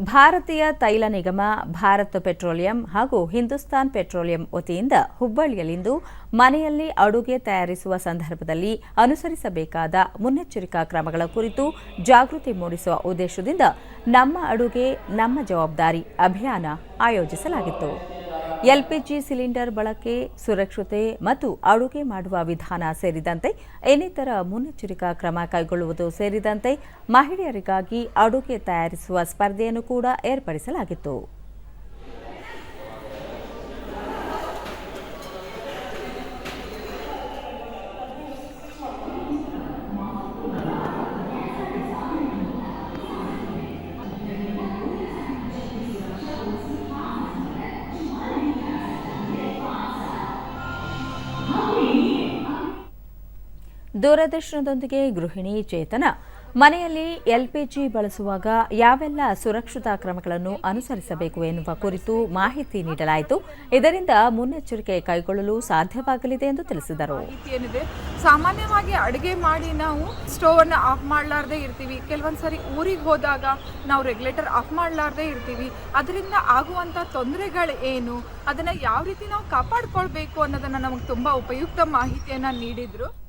ಭಾರತೀಯ ತೈಲ ನಿಗಮ, ಭಾರತ್ ಪೆಟ್ರೋಲಿಯಂ ಹಾಗೂ ಹಿಂದೂಸ್ತಾನ್ ಪೆಟ್ರೋಲಿಯಂ ವತಿಯಿಂದ ಹುಬ್ಬಳ್ಳಿಯಲ್ಲಿಂದು ಮನೆಯಲ್ಲಿ ಅಡುಗೆ ತಯಾರಿಸುವ ಸಂದರ್ಭದಲ್ಲಿ ಅನುಸರಿಸಬೇಕಾದ ಮುನ್ನೆಚ್ಚರಿಕಾ ಕ್ರಮಗಳ ಕುರಿತು ಜಾಗೃತಿ ಮೂಡಿಸುವ ಉದ್ದೇಶದಿಂದ ನಮ್ಮ ಅಡುಗೆ, ನಮ್ಮ ಜವಾಬ್ದಾರಿ ಅಭಿಯಾನ ಆಯೋಜಿಸಲಾಗಿತ್ತು. ಎಲ್ಪಿಜಿ ಸಿಲಿಂಡರ್ ಬಳಕೆ, ಸುರಕ್ಷತೆ ಮತ್ತು ಅಡುಗೆ ಮಾಡುವ ವಿಧಾನ ಸೇರಿದಂತೆ ಇನ್ನಿತರ ಮುನ್ನೆಚ್ಚರಿಕಾ ಕ್ರಮ ಕೈಗೊಳ್ಳುವುದು ಸೇರಿದಂತೆ ಮಹಿಳೆಯರಿಗಾಗಿ ಅಡುಗೆ ತಯಾರಿಸುವ ಸ್ಪರ್ಧೆಯನ್ನು ಕೂಡ ಏರ್ಪಡಿಸಲಾಗಿತ್ತು. ದೂರದರ್ಶನದೊಂದಿಗೆ ಗೃಹಿಣಿ ಚೇತನ. ಮನೆಯಲ್ಲಿ ಎಲ್ಪಿಜಿ ಬಳಸುವಾಗ ಯಾವೆಲ್ಲ ಸುರಕ್ಷತಾ ಕ್ರಮಗಳನ್ನು ಅನುಸರಿಸಬೇಕು ಎನ್ನುವ ಕುರಿತು ಮಾಹಿತಿ ನೀಡಲಾಯಿತು. ಇದರಿಂದ ಮುನ್ನೆಚ್ಚರಿಕೆ ಕೈಗೊಳ್ಳಲು ಸಾಧ್ಯವಾಗಲಿದೆ ಎಂದು ತಿಳಿಸಿದರು. ಏನಿದೆ ಸಾಮಾನ್ಯವಾಗಿ ಅಡುಗೆ ಮಾಡಿ ನಾವು ಸ್ಟೋವನ್ನು ಆಫ್ ಮಾಡಲಾರ್ದೇ ಇರ್ತೀವಿ. ಕೆಲವೊಂದ್ಸರಿ ಊರಿಗೆ ಹೋದಾಗ ನಾವು ರೆಗ್ಯುಲೇಟರ್ ಆಫ್ ಮಾಡಲಾರ್ದೇ ಇರ್ತೀವಿ. ಅದರಿಂದ ಆಗುವಂಥ ತೊಂದರೆಗಳು ಏನು? ಅದನ್ನು ಯಾವ ರೀತಿ ನಾವು ಕಾಪಾಡಿಕೊಳ್ಬೇಕು ಅನ್ನೋದನ್ನು ನಮಗೆ ತುಂಬ ಉಪಯುಕ್ತ ಮಾಹಿತಿಯನ್ನು ನೀಡಿದರು.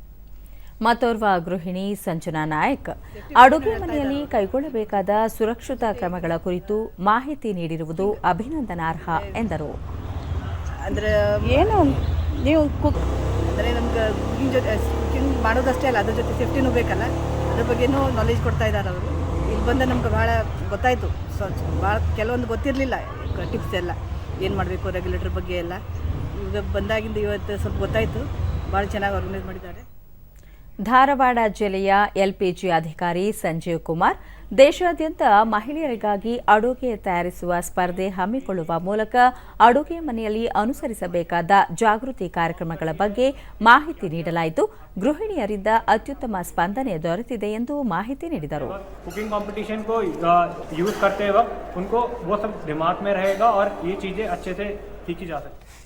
ಮತ್ತೋರ್ವ ಗೃಹಿಣಿ ಸಂಜನಾ ನಾಯಕ್. ಅಡುಗೆ ಮನೆಯಲ್ಲಿ ಕೈಗೊಳ್ಳಬೇಕಾದ ಸುರಕ್ಷತಾ ಕ್ರಮಗಳ ಕುರಿತು ಮಾಹಿತಿ ನೀಡಿರುವುದು ಅಭಿನಂದನಾರ್ಹ ಎಂದರು. ಅಂದ್ರೆ, ಏನು, ನೀವು ಕುಕ್ ಅಂದರೆ ನಮ್ಗೆ ಕುಕಿಂಗ್ ಜೊತೆ ಕುಕಿಂಗ್ ಮಾಡೋದಷ್ಟೇ ಅಲ್ಲ, ಅದ್ರ ಜೊತೆ ಸೇಫ್ಟಿನೂ ಬೇಕಲ್ಲ. ಅದ್ರ ಬಗ್ಗೆನೂ ನಾಲೆಜ್ ಕೊಡ್ತಾ ಇದ್ದಾರೆ ಅವರು. ಇಲ್ಲಿ ಬಂದ ನಮ್ಗೆ ಭಾಳ ಗೊತ್ತಾಯಿತು. ಸೊ ಭಾಳ ಕೆಲವೊಂದು ಗೊತ್ತಿರಲಿಲ್ಲ ಟಿಪ್ಸ್ ಎಲ್ಲ. ಏನು ಮಾಡಬೇಕು ರೆಗ್ಯುಲೇಟರ್ ಬಗ್ಗೆ ಎಲ್ಲ. ಇವಾಗ ಬಂದಾಗಿಂದ ಇವತ್ತು ಸ್ವಲ್ಪ ಗೊತ್ತಾಯಿತು. ಭಾಳ ಚೆನ್ನಾಗಿ ಆರ್ಗನೈಸ್ ಮಾಡಿದ್ದಾರೆ. ಧಾರವಾಡ ಜಿಲ್ಲೆಯ ಎಲ್ಪಿಜಿ ಅಧಿಕಾರಿ ಸಂಜೀವ್ ಕುಮಾರ್ ದೇಶಾದ್ಯಂತ ಮಹಿಳೆಯರಿಗಾಗಿ ಅಡುಗೆ ತಯಾರಿಸುವ ಸ್ಪರ್ಧೆ ಹಮ್ಮಿಕೊಳ್ಳುವ ಮೂಲಕ ಅಡುಗೆ ಮನೆಯಲ್ಲಿ ಅನುಸರಿಸಬೇಕಾದ ಜಾಗೃತಿ ಕಾರ್ಯಕ್ರಮಗಳ ಬಗ್ಗೆ ಮಾಹಿತಿ ನೀಡಲಾಯಿತು ಗೃಹಿಣಿಯರಿಂದ ಅತ್ಯುತ್ತಮ ಸ್ಪಂದನೆ ದೊರೆತಿದೆ ಎಂದು ಮಾಹಿತಿ ನೀಡಿದರು कुकिंग कंपटीशन को यूज़ करते वक्त उनको वो सब दिमाग में रहेगा और ये चीज़ें अच्छे से सीखी जा सकती हैं